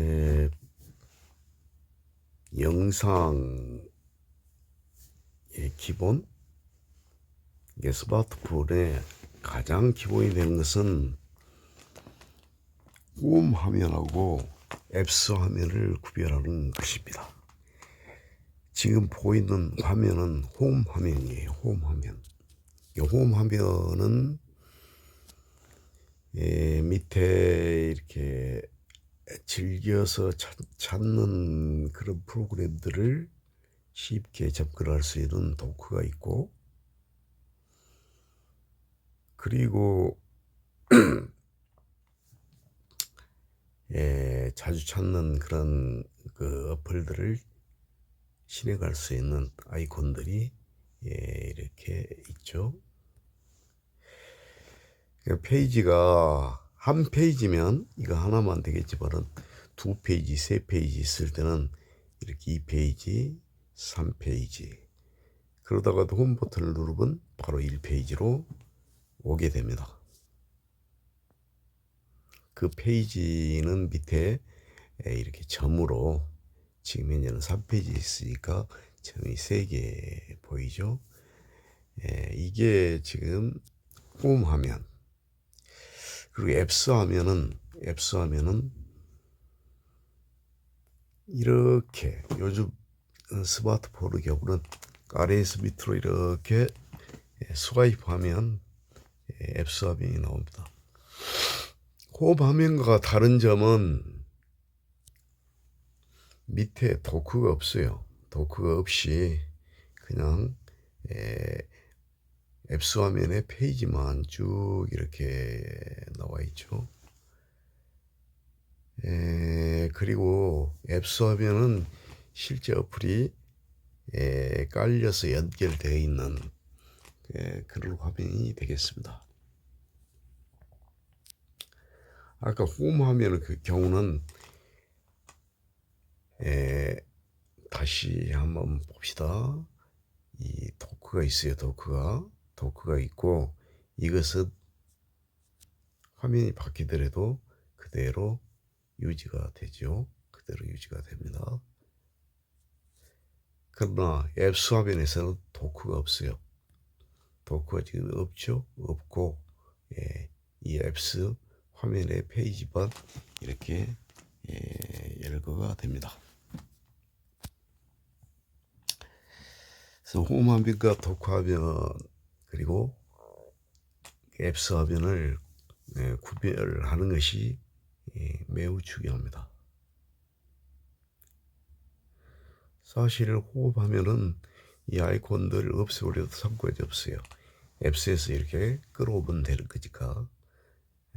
에, 영상의 기본 이게 스마트폰의 가장 기본이 되는 것은 홈 화면하고 앱스 화면을 구별하는 것입니다. 지금 보이는 화면은 홈 화면이에요. 홈 화면. 이홈 화면은 예, 밑에 이렇게 즐겨서 찾, 찾는 그런 프로그램들을 쉽게 접근할 수 있는 도크가 있고 그리고 예, 자주 찾는 그런 그 어플들을 실행할 수 있는 아이콘들이 예, 이렇게 있죠. 그 페이지가 한 페이지면 이거 하나만 되겠지만은 두 페이지, 세 페이지 있을 때는 이렇게 2페이지, 3페이지 그러다가도 홈 버튼을 누르면 바로 1페이지로 오게 됩니다. 그 페이지는 밑에 이렇게 점으로 지금 현재는 3페이지 있으니까 점이 3개 보이죠? 예, 이게 지금 홈 화면 그리고 앱스 화면은 앱스 화면은 이렇게 요즘 스마트폰의 경우는 아래에서 밑으로 이렇게 스와이프하면 앱스 화면이 나옵니다. 홈 화면과 다른 점은 밑에 도크가 없어요. 도크가 없이 그냥 앱스 화면에 페이지만 쭉 이렇게 나와 있죠. 에, 그리고 앱스 화면은 실제 어플이 에, 깔려서 연결되어 있는 에, 그런 화면이 되겠습니다. 아까 홈 화면의 그 경우는 에, 다시 한번 봅시다. 이 도크가 있어요. 도크가 도크가 있고 이것은 화면이 바뀌더라도 그대로 유지가 되죠. 그대로 유지가 됩니다. 그러나 앱스 화면에서는 도크가 없어요. 도크가 지금 없죠? 없고 예, 이 앱스 화면의 페이지만 이렇게 예, 열거가 됩니다. 그래서 홈 화면과 도크 화면 그리고 앱스 화면을 예, 구별하는 것이 예, 매우 중요합니다. 사실 호흡하면은 이 아이콘들 없애버려도 상관이 없어요. 앱스에서 이렇게 끌어오면 되는 거니까.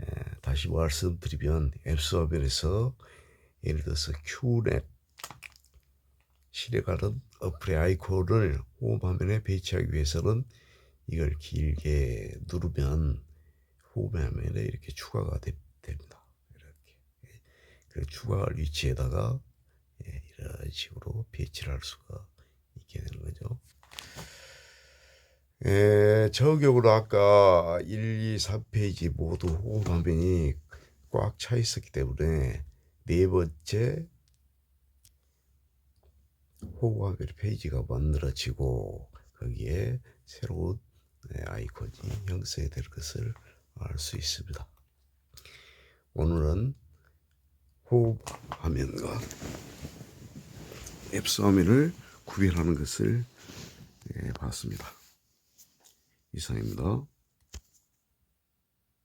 예, 다시 말씀드리면 앱스 화면에서 예를 들어서 큐넷 실행하는 어플의 아이콘을 홈 화면에 배치하기 위해서는 이걸 길게 누르면 홈 화면에 이렇게 추가가 되, 됩니다. 이렇게 그 추가 위치에다가 예, 이런 식으로 배치를 할 수가 있게 되는 거죠. 예, 저 경우로 아까 1, 2, 3페이지 모두 홈 화면이 꽉 차 있었기 때문에 네 번째 홈 화면 페이지가 만들어지고 거기에 새로운 예, 아이콘이 형성이 될 것을 알 수 있습니다. 오늘은 호흡 화면과 앱스 화면을 구별하는 것을 예, 봤습니다. 이상입니다.